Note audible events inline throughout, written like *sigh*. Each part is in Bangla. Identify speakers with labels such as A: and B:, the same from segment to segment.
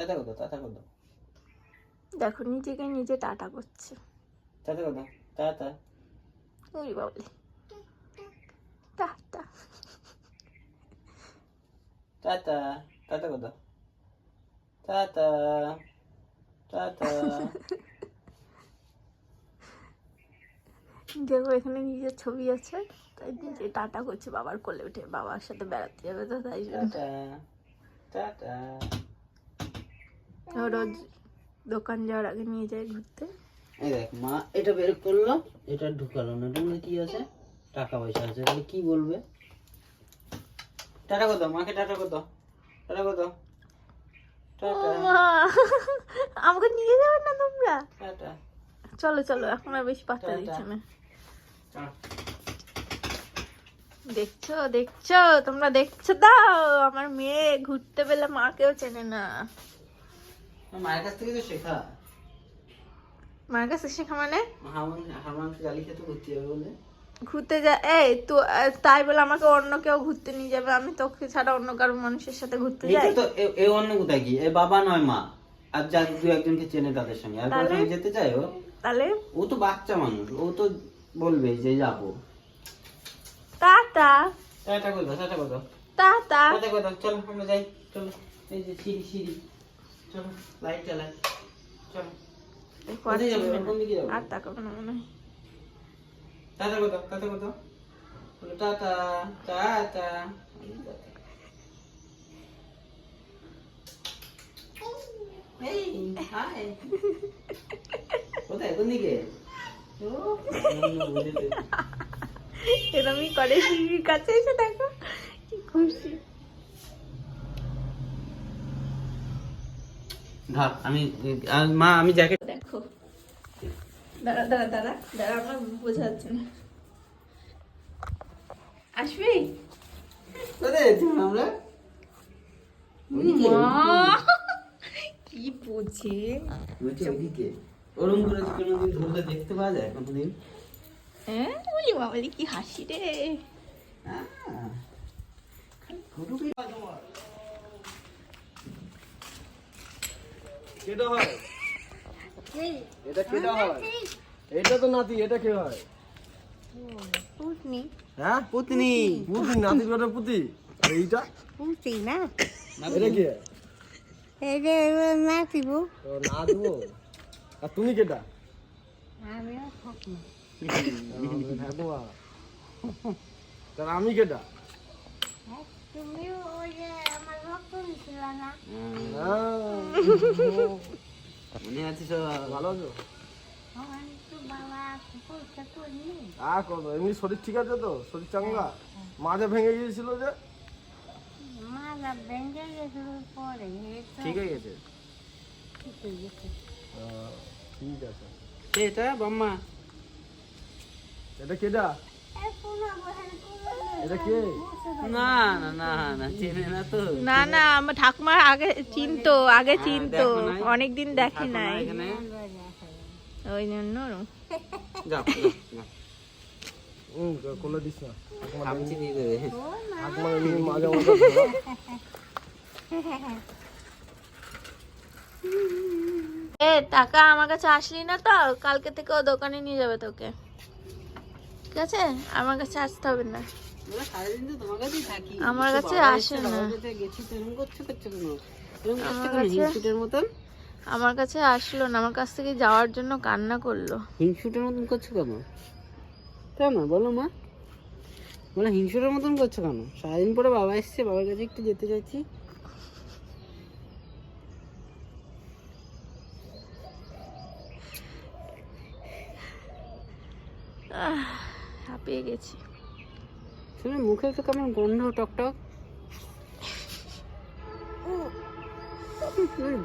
A: টাটা কত টাটা কত
B: দেখো নিজেকে নিজে টাটা করছে।
A: টাটা কত টাটা।
B: উই বাবলি টাটা।
A: টাটা টাটা কত টাটা টাটা।
B: দেখো এখানে নিজের ছবি আছে তাই নিজে টাটা করছে বাবার কোলে উঠে বাবার সাথে বেড়াতে যাবে তো তাই জন্য।
A: Tata tata.
B: রোজ দোকান যাওয়ার আগে নিয়ে যায় ঘুরতে।
A: এই দেখ মা এটা বের করল এটা ঢুকালো না। এটার মধ্যে কি আছে? টাকা পয়সা আছে। তাহলে কি বলবে? টাটা কত মাকে টাটা কত টাটা কত
B: আমাকে নিয়ে যাবে না তোমরা? চলো চলো এখন আর বেশি পাত্তা দিচ্ছে না। দেখছ দেখছ তোমরা দেখছ দাও। আমার মেয়ে ঘুরতে পেলে মাকেও চেনে না।
A: মায়ের কাছ থেকে তো শেখা।
B: মার কাছে শেখা মানে?
A: হারমান হারমান গালি খেতে ঘুরতে যাবে বলে।
B: ঘুরতে যা এই তো তাই বলে আমাকে অন্য কেউ ঘুরতে নিয়ে যাবে আমি তোকে ছাড়া অন্য কারও মানুষের সাথে ঘুরতে যাই?
A: তো এ- এ অন্য কোথায় কি এ বাবা নয় মা। আর যা দু একজনকে চেনে তাদের সঙ্গে। আর কোথাও যেতে চায় ও?
B: তাহলে?
A: ও তো বাচ্চা মানুষ ও তো বলবে যে যাব।
B: টাটা
A: টাটা কত টাটা কত
B: টাটা
A: টাটা কত চলো আমরা যাই চলো। এই যে সিঁড়ি সিঁড়ি। চলো লাইট চালাই চলো।
B: আর
A: কোথায়। কোন দিকে যাবে?
B: আর তাকাবে না মনে হয়।
A: টাটা কত টাটা কত? বলো টাটা টাটা। এই হাই কোথায়? কোন দিকে? ও, অন্য বুঝেছে।
B: এরমই করে কাছে এসে দেখো কি খুশি।
A: ধর আমি মা আমি জ্যাকেট
B: দেখো। দাঁড়া দাঁড়া দাঁড়া দাঁড়া আমার বোঝা যাচ্ছে না। আসবি?
A: আমরা?
B: কি বোঝে
A: ওইদিকে ওরম করে কোনোদিন ধরলে দেখতে পাওয়া যায় কোনোদিন?
B: হ্যাঁ বলি বাবলি কি হাসি রে।
A: আহ, ফটো কি-
C: কেটা হয়? এটা কেটা হয়? এটা তো নাতি এটা কে হয়? হ্যাঁ? পুতনি। পুতি নাতি বেটা পুতি। আর এইটা?
D: পুঁতি না।
C: এটা কি?
D: এই যে নাচিব
C: তো না দেবো আর তুমি কেটা ঠাকুমা আমি কেটা
D: তুমিও ওই যে আমার রক্ত দিছিল না?
C: হ্যাঁ,
A: মনে আছে সব
C: ভালো আছো? আর কত? এমনি শরীর ঠিক আছে তো? শরীর চাঙ্গা? মাঝে ভেঙে গিয়েছিল যে?
A: ঠিক হয়ে গেছে?
D: ঠিক হয়ে গেছে।
C: আহ, ঠিক আছে।
A: এটা? বাম্মা?
C: এটা কেটা
A: না না না না চেনে না তো।
B: না না আমার ঠাকুমা আগে চিনতো আগে চিনতো।
A: দেখো নাই।
B: অনেকদিন দেখি নাই। ওই জন্য
A: যাও যাও, যাও।
C: হুম কোলে দিস না ঠাকুমা
A: খামচি দেবে
C: ঠাকুমা এমনি মাঝে মাঝে
B: এ টাকা আমার কাছে আসলি না তো? কালকে থেকে ও দোকানে নিয়ে যাবে তোকে। ঠিক আছে? আমার কাছে আসতে হবে না।
A: আমরা
B: কাছে আসে না। আমার কাছে- আসলো না। আমার কাছ থেকে যাওয়ার জন্য কান্না করল।
A: হিংসুটের মতন করছ কেন? কেন? বলো মা। বলে হিংসুটের মতন করছ কেন? সারাদিন পরে বাবা এসছে বাবার কাছে একটু যেতে চাইছি।
B: হাঁপিয়ে গেছি।
A: শুনে মুখে তো কেমন গন্ধ টক টক।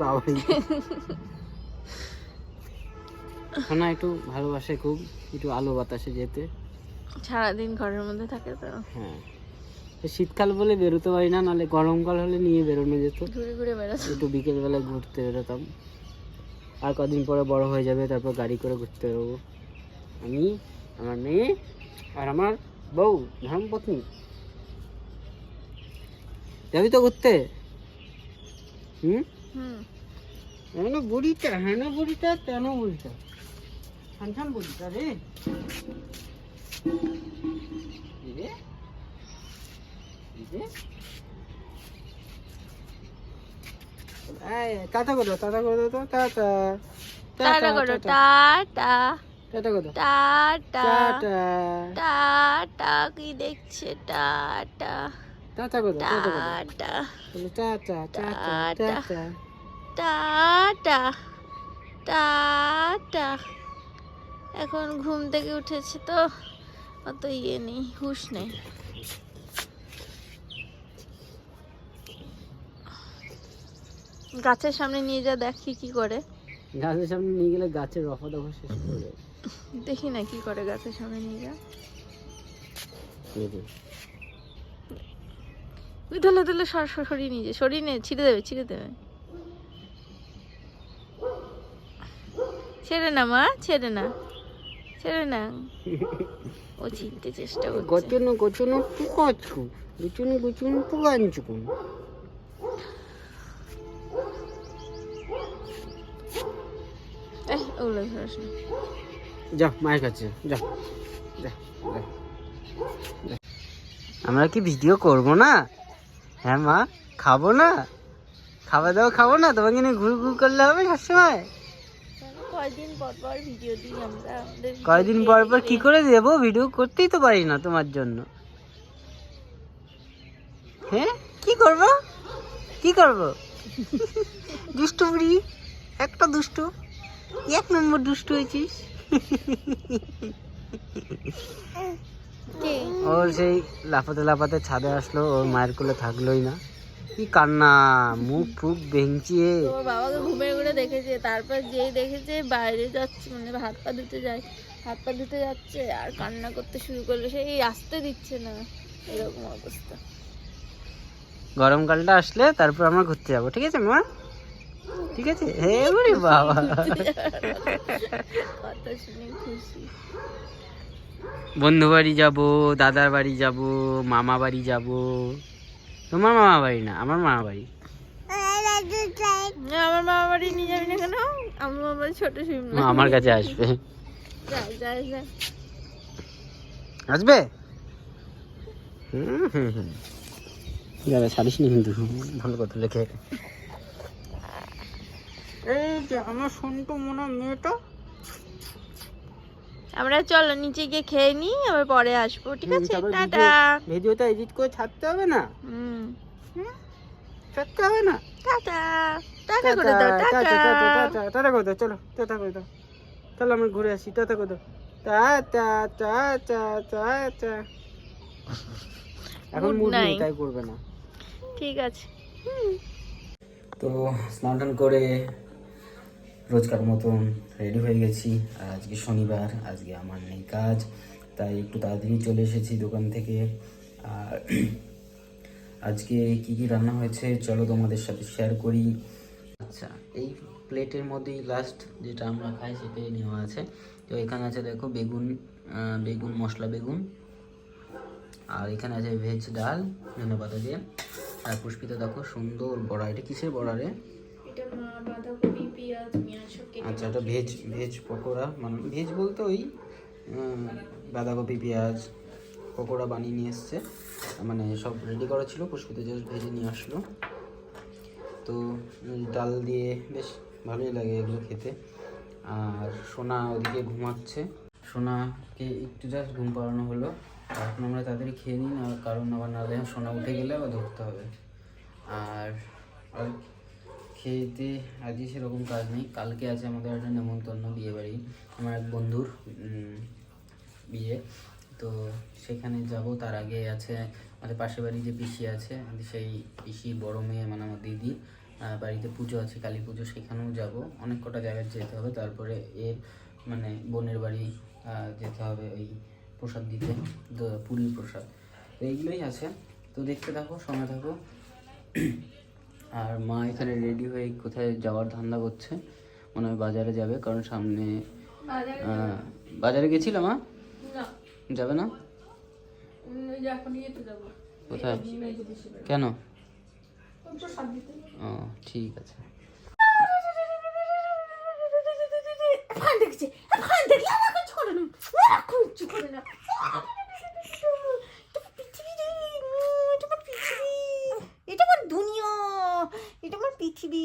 A: বাবা একটু ভালোবাসে খুব একটু আলো বাতাসে যেতে।
B: সারাদিন ঘরের মধ্যে থাকে তো।
A: হ্যাঁ। শীতকাল বলে বেরোতে পারি না নাহলে গরমকাল হলে নিয়ে বেরোনো যেত।
B: ঘুরে ঘুরে বেড়াচ্ছে
A: একটু বিকেলবেলা ঘুরতে বেরোতাম। আর কদিন পরে বড় হয়ে যাবে তারপর গাড়ি করে ঘুরতে বেরোবো। আমি আমার মেয়ে আর আমার বউ ধর্মপত্নী যাবি তো ঘুরতে? হুম? হ্যাঁ বুড়িটা হ্যাঁ বুড়িটা কেন বুড়িটা? বুড়িটা রে। টাটা করো টাটা করো তো টাটা
B: টাটা করো টাটা।
A: Tata
B: tata.
A: টাটা।
B: কি দেখছে? Tata.
A: Tata tata
B: tata.
A: Tata tata
B: এখন ঘুম থেকে উঠেছে তো অত ইয়ে নেই হুশ নেই। গাছের সামনে নিয়ে যা দেখি কি করে।
A: গাছের সামনে নিয়ে গেলে গাছের রফা দফা শেষ করে।
B: দেখি না কি করে গাছের সামনে নিয়ে যা ওই ধরলে ধরলে সর সর- সরিয়ে নিয়ে যা সরিয়ে নে ছিঁড়ে দেবে ছিঁড়ে দেবে। ছেড়ে না মা ছেড়ে না। ছেড়ে না। ও ছিঁড়তে চেষ্টা করছে।
A: গচনো গচনো পুকাচু গুচুনো গুচুনো পুকাঞ্চুকুন
B: এই, ওগুলো ধরিস না।
A: যা মায়ের কাছে যা। আমরা কি ভিডিও করব না? হ্যাঁ মা খাব না? খাওয়া দাওয়া খাব না? তোমাকে নিয়ে ঘুর ঘুর করলে হবে সবসময়?
B: কয়দিন পর পর কি
A: করে দেবো? ভিডিও করতেই তো পারি না তোমার জন্য। হ্যাঁ? কি করব? কি করব? দুষ্টু বুড়ি একটা দুষ্টু এক নম্বর দুষ্টু হয়েছিস। *laughs* ওর সেই লাফাতে লাফাতে ছাদে আসলো ওর মায়ের কোলে থাকলোই না। কি কান্না মুখ ফুক ভেঙচিয়ে
B: তোর বাবাকে ঘুমের ঘুরে দেখেছে তারপর যেই দেখেছে বাইরে যাচ্ছে মানে হাত পা ধুতে যায় হাত পা ধুতে যাচ্ছে আর কান্না করতে শুরু করল সেই আসতে দিচ্ছে না এরকম অবস্থা।
A: গরমকালটা আসলে তারপর আমরা ঘুরতে যাব ঠিক আছে মা? ঠিক আছে? হে ওরে বাবা। বন্ধু বাড়ি যাব দাদার বাড়ি যাব মামা বাড়ি যাব। তোমার মামা বাড়ি না? আমার মামা বাড়ি।
B: আমার মামা বাড়ি নিয়ে যাবি না কেন? আমার মামা ছোট শিব
A: আমার কাছে আসবে। আসবে? হুম হুম যাবে ছাড়িস নি কিন্তু। ভালো কথা লেখে। এই যে আমার সন্টু মনে মেয়েটা।
B: আমরা চলো নিচে গিয়ে খেয়ে নিই আবার পরে আসব ঠিক আছে? টাটা।
A: ভিডিওটা এডিট করে ছাড়তে হবে না?
B: হুম।
A: ছাড়তে হবে না?
B: টাটা। টাটা করে দাও টাটা
A: টাটা। করে দাও চলো টাটা করে দাও। চলো আমরা ঘুরে আসি টাটা করে দাও। টাটা টাটা টাটা এখন মুড নেই তাই করবে না।
B: ঠিক আছে।
A: তো স্নান করে রোজকার মতন রেডি হয়ে গেছি। আর আজকে শনিবার, আজকে আমার নেই কাজ, তাই একটু তাড়াতাড়ি চলে এসেছি দোকান থেকে। আর *clears throat* আজকে কি কি রান্না হয়েছে, চলো তোমাদের সাথে শেয়ার করি। আচ্ছা এই প্লেটের মধ্যেই লাস্ট যেটা আমরা খাই সেটাই নেওয়া আছে। তো এখানে আছে দেখো বেগুন বেগুন, মশলা বেগুন। আর এখানে আছে ভেজ ডাল, ধনে পাতা দিয়ে। আর পুষ্পিতা দেখো সুন্দর বড়া, এটা কিসের বড়া রে?
B: এটা বাঁধাকপি। পেঁয়াজ পেঁয়াজ সব কেটে
A: আচ্ছা এটা ভেজ ভেজ পকোড়া মানে ভেজ বলতে ওই বাঁধাকপি পেঁয়াজ পকোড়া বানিয়ে নিয়ে এসছে। মানে সব রেডি করা ছিল পুষ্পিতা জাস্ট ভেজে নিয়ে আসলো। তো ডাল দিয়ে বেশ ভালোই লাগে এগুলো খেতে। আর সোনা ওদিকে ঘুমাচ্ছে। সোনাকে একটু জাস্ট ঘুম পাড়ানো হলো। এখন আমরা তাড়াতাড়ি খেয়ে নিই না কারণ আবার নাহলে সোনা উঠে গেলে আবার ধরতে হবে। আর আর খেতে আজকে সেরকম কাজ নেই। কালকে আছে আমাদের একটা নেমন্তন্ন বিয়ে বাড়ি, আমার এক বন্ধুর বিয়ে। তো সেখানে যাব, তার আগে আছে আমাদের পাশের বাড়ি যে পিসি আছে সেই পিসির বড় মেয়ে মানে আমার দিদি বাড়িতে পুজো আছে, কালী পুজো, সেখানেও যাব। অনেক কটা জায়গায় যেতে হবে, তারপরে এর মানে বোনের বাড়ি যেতে হবে ওই প্রসাদ দিতে পুরীর প্রসাদ। তো এইগুলোই আছে। তো দেখতে থাকো, সঙ্গে থাকো। আর মা এখানে রেডি হয়ে কোথায় যাওয়ার ধান্দা করছে মনে হয় বাজারে যাবে কারণ সামনে বাজারে গেছিল মা? যাবে না? কোথায়? কেন? ও ঠিক আছে।
B: দেখছি দেখলে কিছু করে না কিছু করে না। এটা আমার পৃথিবী।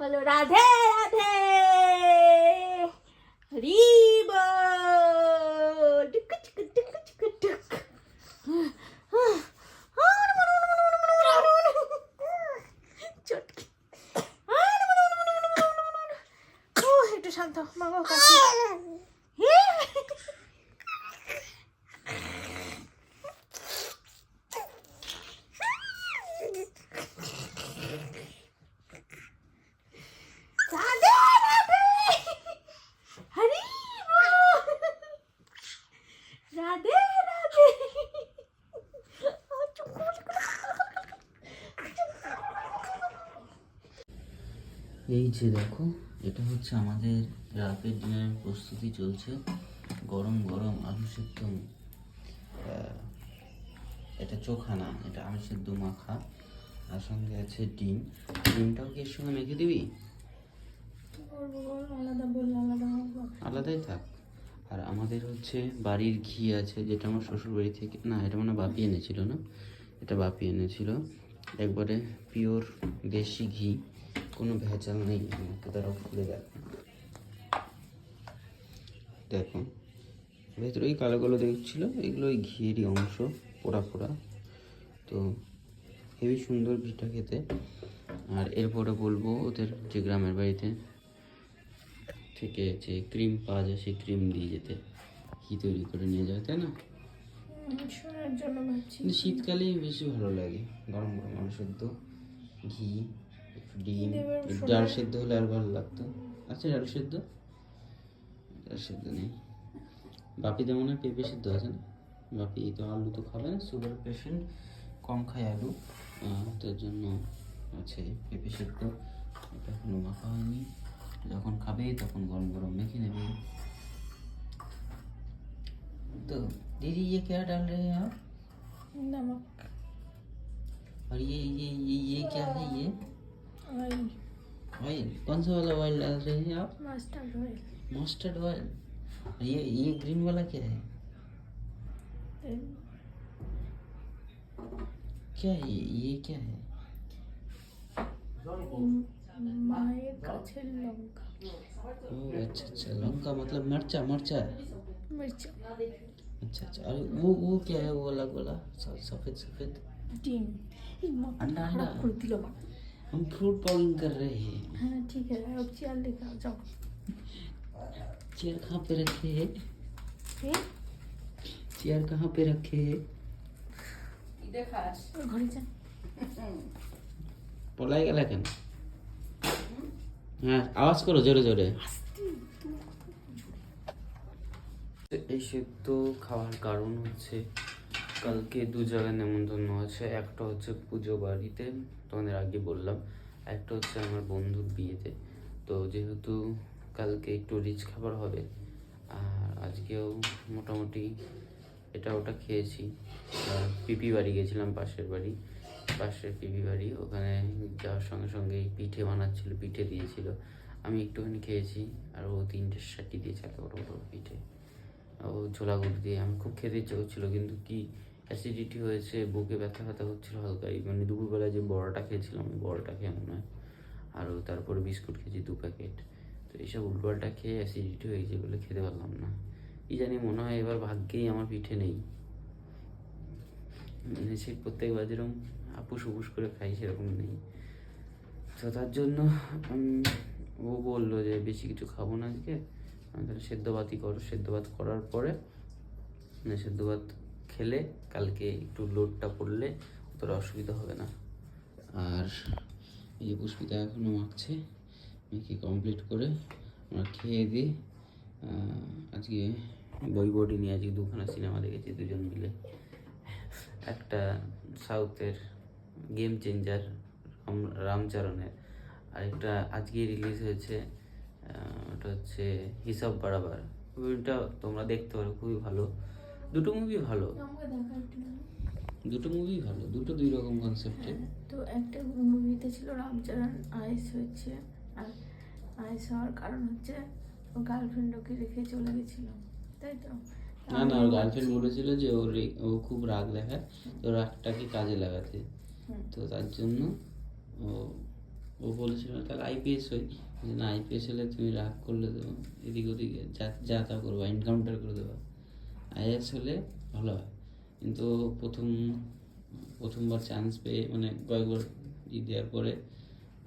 B: বলো রাধে রাধে ডুক চুক ডুক চুক ডুক চটকি ও একটু শান্ত মাগো কাশি রাধে রাধে হরি বল। রাধে রাধে আ, চুপ করো, চুপ করো।
A: এই যে দেখো, এটা হচ্ছে আমাদের রাতের ডিনারের প্রস্তুতি চলছে। গরম গরম, আলু সেদ্ধ। এটা চোখা না এটা আলু সেদ্ধ মাখা। আর সঙ্গে আছে ডিম। ডিমটাও কি এর সঙ্গে মেখে দিবি? আলাদাই থাক। আর আমাদের হচ্ছে বাড়ির ঘি আছে, যেটা আমার শ্বশুর বাড়ি থেকে না, এটা মানে বাপি এনেছিল না? এটা বাপি এনেছিল। একবারে পিওর দেশি ঘি। কোনো ভেজাল নেই আমাকে তারা খুলে দেখো দেখো ভেতরে ওই কালো কালো দেখছিল এগুলো ওই ঘিয়েরই অংশ পোড়া পোড়া। তো হেবি সুন্দর ঘিটা খেতে। আর এরপরে বলব ওদের যে গ্রামের বাড়িতে থেকে যে ক্রিম পাওয়া যায় সেই ক্রিম দিয়ে যেতে। ঘি তৈরি করে নিয়ে যায় তাই না? শীতকালেই বেশি ভালো লাগে গরম গরম আলু সেদ্ধ ঘি। ডিম একটু ডাল সেদ্ধ হলে আর ভালো লাগতো আচ্ছা ডাল সেদ্ধ ডাল সেদ্ধ নেই বাপি যেমন হয় পেঁপে সেদ্ধ আছে না বাপি তো আলু তো খাবে না সুগার পেশেন্ট কম খায় আলু আহ, তার জন্য আছে পেঁপে সেদ্ধ এটা এখনো মাখা হয়নি যখন খাবে তখন গরম গরম মেখে নেবে तो दीदी ये क्या डाल रहे हैं आप
E: নমক
A: और ये ये ये ये क्या है ये
E: ऑयल
A: ऑयल कौन सा वाला ऑयल डाल रहे हैं आप?
E: मस्टर्ड ऑयल
A: मस्टर्ड ऑयल ये ये ग्रीन वाला क्या है? क्या है ये क्या है? माए अच्छा अच्छा लंका मतलब मिर्चा मिर्चा।
E: मिर्चा।
A: अच्छा अच्छा अरे वो वो क्या है वो अलग वाला? सफ़ेद सफ़ेद। अंडा अंडा। हम फ्रूट पॉलिंग कर रहे हैं
E: হ্যাঁ ঠিক আছে अब চেয়ার লেখা যাও
A: चेयर कहाँ पे रखे हैं
E: কে
A: चेयर कहाँ पे रखे हैं
E: ওর ঘরে যান
A: পলাই গেলে কেন হ্যাঁ আওয়াজ করো জোরে জোরে এই সেদ্ধ খাওয়ার কারণ হচ্ছে কালকে দু জায়গায় নেমন্তন্ন আছে। একটা হচ্ছে পুজো বাড়িতে, তোমাদের আগে বললাম। একটা হচ্ছে আমার বন্ধুর বিয়েতে। তো যেহেতু কালকে একটু রিচ খাবার হবে, আর আজকেও মোটামুটি এটা ওটা খেয়েছি। পিপি বাড়ি গেছিলাম, পাশের বাড়ি। পাশের পিপি বাড়ি, ওখানে যাওয়ার সঙ্গে সঙ্গে পিঠে বানাচ্ছিল, পিঠে দিয়েছিল। আমি একটুখানি খেয়েছি, আর ও তিনটে সাটি দিয়েছে এত বড় বড় পিঠে। ও ছোলা গুড় দিয়ে, আমি খুব খেতে ইচ্ছে করছিল, কিন্তু কি অ্যাসিডিটি হয়েছে, বুকে ব্যথা ব্যথা হচ্ছিল, হালকা এই মানে দুপুরবেলায় যে বড়াটা খেয়েছিলাম, ওই বড়াটা খেয়ে মনে হয়। আরও তারপরে বিস্কুট খেয়েছি, দু প্যাকেট। তো এইসব উল্টোপাল্টা খেয়ে অ্যাসিডিটি হয়েছে বলে খেতে পারলাম না। কি জানি মনে হয় এবার ভাগ্যেই আমার পিঠে নেই। মানে সেই প্রত্যেকবার যেরকম আপুস উপুস করে খাই, সেরকম নেই। তো তার জন্য ও বলল যে বেশি কিছু খাব না আজকে। আমি তাহলে সেদ্ধ ভাতই করো। সেদ্ধ ভাত করার পরে মানে সেদ্ধ ভাত খেলে কালকে একটু লোডটা পড়লে অতটা অসুবিধা হবে না। আর এই যে পুষ্পিতা এখনও মাখছে মেখে কমপ্লিট করে আমরা খেয়ে দিয়ে আজকে বই বডি নিয়ে আজকে দুখানা সিনেমা দেখেছি দুজন মিলে। একটা সাউথের গেম চেঞ্জার রামচরণের। আর একটা আজকে রিলিজ হয়েছে ওটা হচ্ছে হিসাব বাড়াবার মুভিটা তোমরা দেখতে পারো খুবই ভালো। দুটো মুভি ভালো। দুটো মুভি ভালো দুটো দুই রকম কনসেপ্টের
B: তো একটা মুভিতে ছিল রামচরণ আইস হচ্ছে। আর আইস হওয়ার কারণ হচ্ছে ও গার্লফ্রেন্ড ওকে রেখে চলে গেছিল। তাই তো?
A: না না ওর গার্লফ্রেন্ড বলেছিল যে ওর রে- ও খুব রাগ দেখায় তো রাগটাকে কাজে লাগাতে? তো তার জন্য ও ও বলেছিল তাহলে আইপিএস হই। যে না আইপিএস হলে তুমি রাগ করলে তো এদিক ওদিকে যা যা তা করবা এনকাউন্টার করে দেবা। আইএস হলে ভালো হয়। কিন্তু প্রথম প্রথমবার চান্স পেয়ে মানে কয়েকবার ই দেওয়ার পরে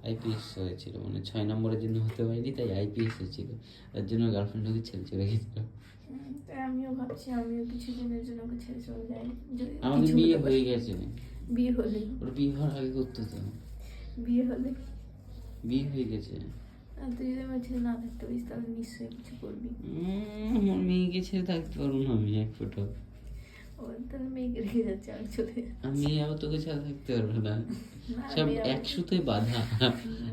A: আইপিএস হয়েছিল। মানে ছয় নম্বরের জন্য হতে পারেনি তাই আইপিএস হয়েছিল। তার জন্য গার্লফ্রেন্ডকে ছেড়ে চলে গেছিল।
B: তাই আমিও ভাবছি আমিও কিছুদিনের জন্য ওকে ছেড়ে চলে যাই।
A: আমাদের বিয়ে হয়ে গেছে।
B: বিয়ে হলে।
A: ওর বিয়ে হওয়ার আগে করতে তো।
B: বিয়ে হলে?
A: বিয়ে হয়ে গেছে।
B: আর তুই যদি আমার ছেলে না থাকতে পারিস তাহলে নিশ্চয়ই কিছু করবি।
A: মেয়েকে ছেড়ে থাকতে পারব না আমি এক ফোটো।
B: আমি।
A: আবার তোকে ছাড়া থাকতে পারব না। সব একশোতে বাধা।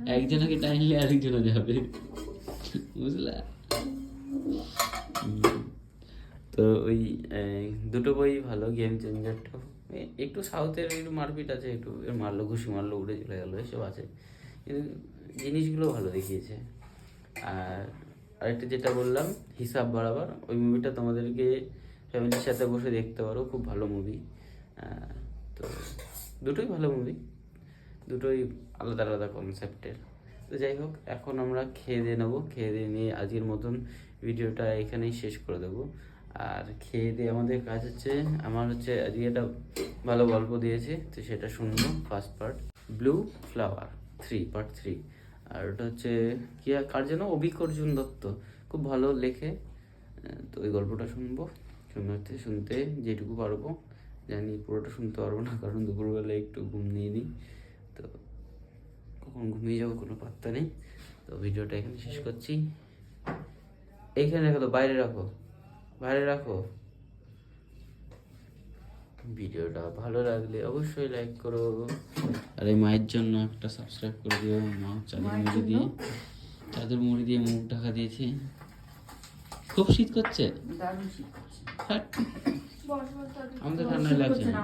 A: একজনকে টাইনলে আরেকজনে যাবে। বুঝলা? তো ওই দুটো বই ভালো গেম চেঞ্জারটা একটু। সাউথের একটু মারপিট আছে একটু মারলো ঘুষি মারলো উড়ে চলে গেলো এসব আছে। কিন্তু জিনিসগুলো ভালো দেখিয়েছে। আর আরেকটা যেটা বললাম, হিসাব বরাবর ওই মুভিটা তোমাদেরকে ফ্যামিলির সাথে বসে দেখতে পারো, খুব ভালো মুভি তো দুটোই ভালো মুভি দুটোই আলাদা আলাদা কনসেপ্টের তো যাই হোক, এখন আমরা খেয়ে দিয়ে নেব, খেয়ে দিয়ে নিয়ে আজকের মতন ভিডিওটা এখানেই শেষ করে দেবো। আর খেয়ে দিয়ে আমাদের কাজ হচ্ছে, আমার হচ্ছে আজকে একটা ভালো গল্প দিয়েছে, তো সেটা শুনব first part blue flower three part three আর ওটা হচ্ছে, কি কার যেন? অভিক অর্জুন দত্ত। খুব ভালো লেখে। তো ওই গল্পটা শুনব। শুনতে শুনতে যেটুকু পারব। জানি পুরোটা শুনতে পারব না, কারণ দুপুরবেলা একটু ঘুম নিয়ে নিই। তো কখন ঘুমিয়ে যাব কোনো পাত্তা নেই। তো ভিডিওটা এখানে শেষ করছি। এইখানে রাখো তো, বাইরে রাখো। বাইরে রাখো। ভিডিওটা ভালো লাগলে অবশ্যই লাইক করো। আর এই মায়ের জন্য একটা সাবস্ক্রাইব করে দিও মা চাদর মুড়ি দিয়ে চাদর মুড়ি দিয়ে মুখ ঢাকা দিয়েছে। খুব শীত করছে?
B: তাদের
A: আমাদের ঠান্ডা লাগছে না